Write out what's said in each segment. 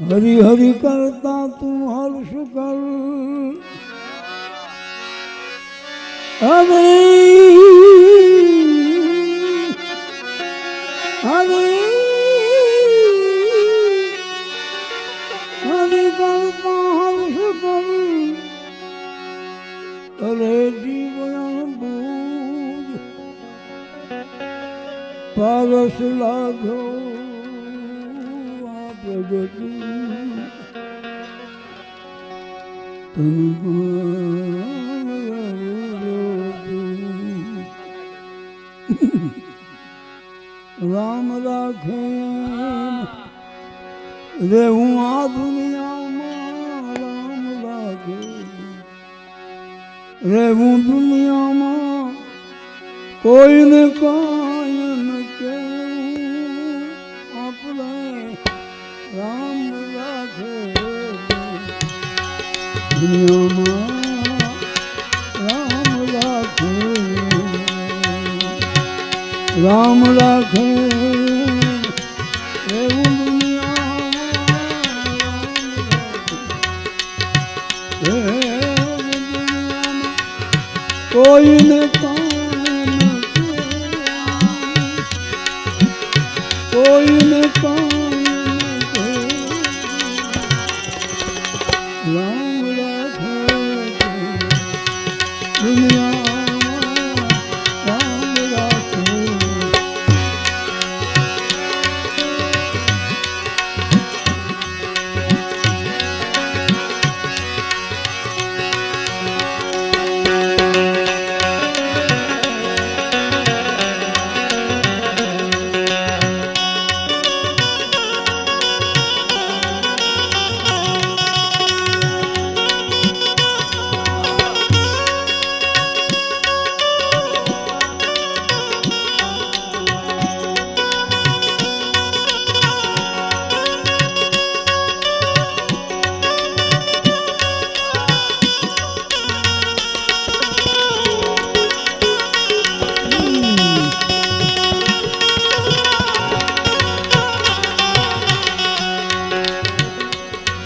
હરી હરી કરતા તું હર્ષ કર હરે હરે, હરી કરતા હર્ષ કર અરે જીવન બૂજ પારસ લાગો આ પ્રગતિ રામ રાખે રે હું આ દુનિયામાં રામ રાખે રે હું દુનિયામાં કોઈને કાયમ રામ રાખે એવું દુનિયા. કોઈને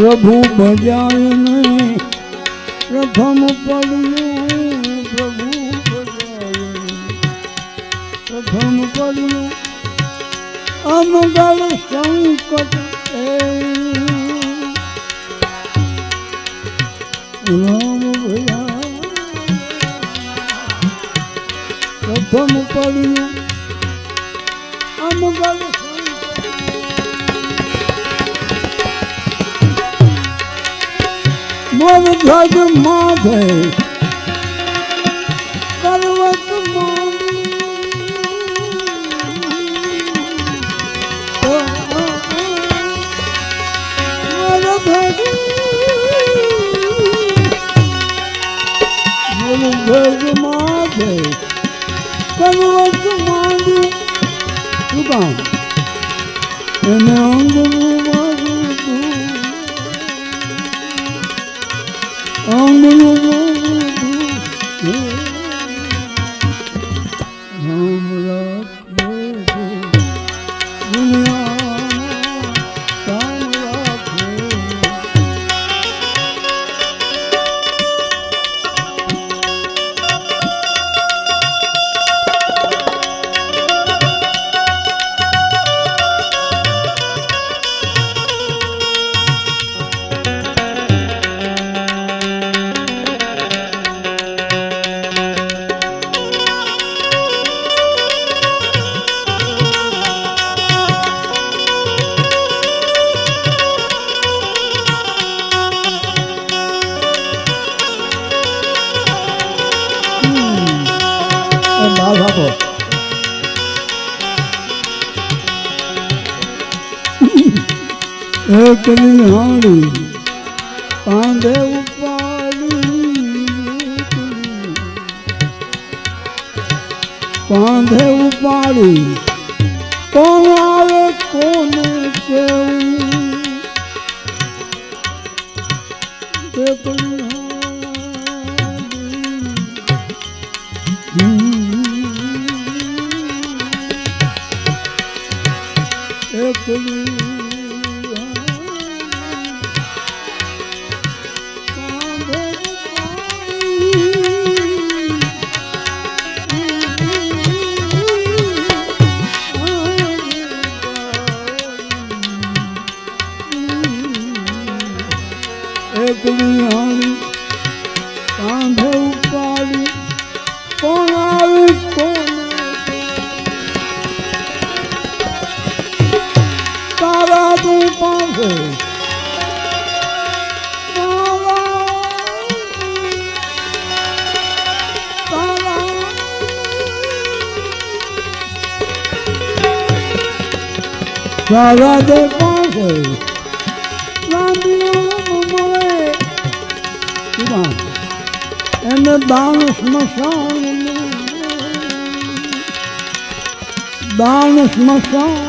પ્રભુ ભજાય નહીં પ્રથમ પડ્યું પ્રભુ ભજાય. પ્રથમ પડ્યું અમગળ સંકટ રામ ભયા પ્રથમ પડ્યું અમગળ સંકટ મોર ધ્વજ માથે પર્વત ધ્વજ માથે પર્વત માંડી શું કામ બાપ આપો એક નિહાળી પાંધે ઉપાડી. કાંધે ઉપાડી. કોણ આવે કોને કેવું? મળે કેમાં? એને દાન સ્મશાન દાન સ્મશાન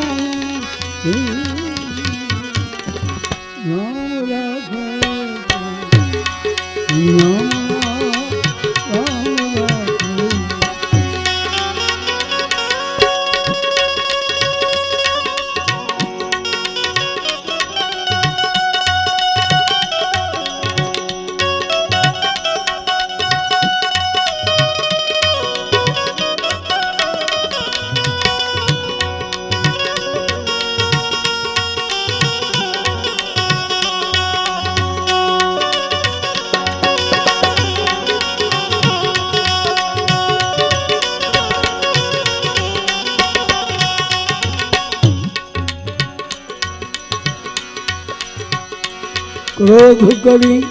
ક્રોધ કરી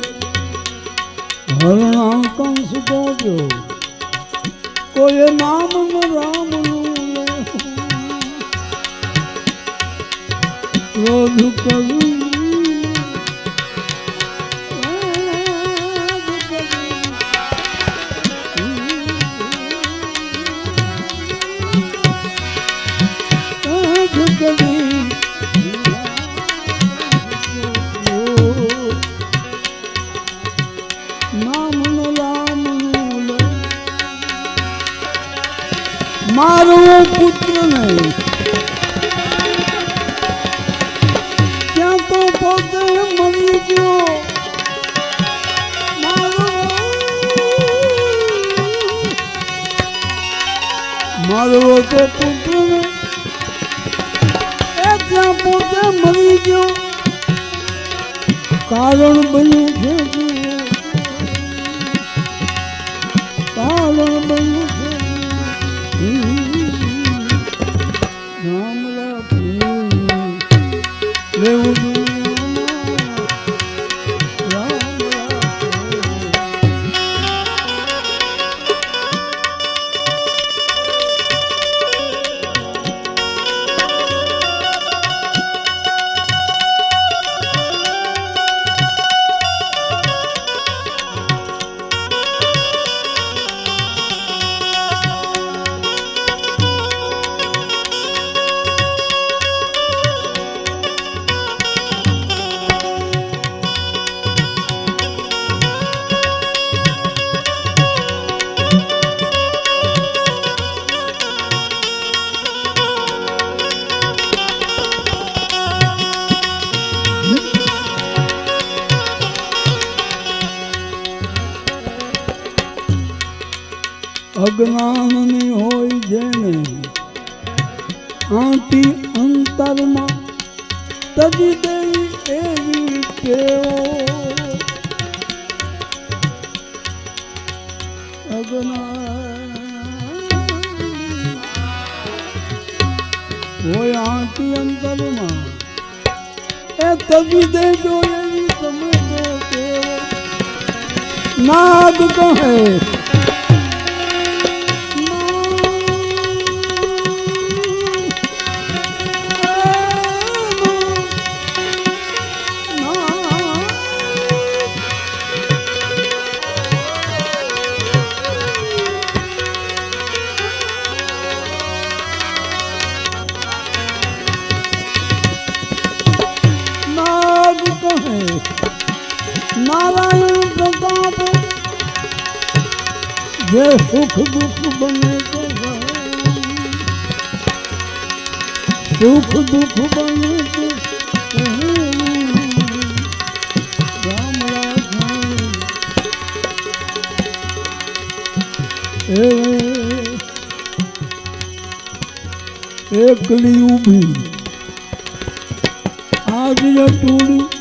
હરણા કંસ પહોંચ્યો કોઈ નામ રામ ક્રોધ કરી મારો પુત્ર નહીં ત્યાં તો પોતે મરી ગયો મારો તો પુત્ર એ ત્યાં પોતે મરી ગયો. કારણ બન્યું છે લેવું દુનિયામાં અજ્ઞાનની હોય જેને આથી અંતરમાં તજી દેવી એવી કેવો હોય આથી અંતરમાં એ તજી દેજો એવી તમે ટેવો કહે. નારાયણ પ્રતાપ. જે સુખ દુઃખ બને તે સુખ દુઃખ બને તે એકલી ઊભી આજ ટૂડી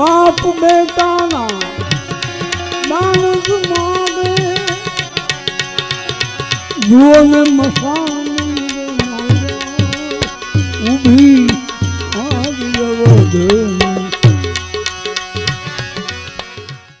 બાપ બેટાના દાન જ માગે જુઓને મસાન ઊભી આજ અવધની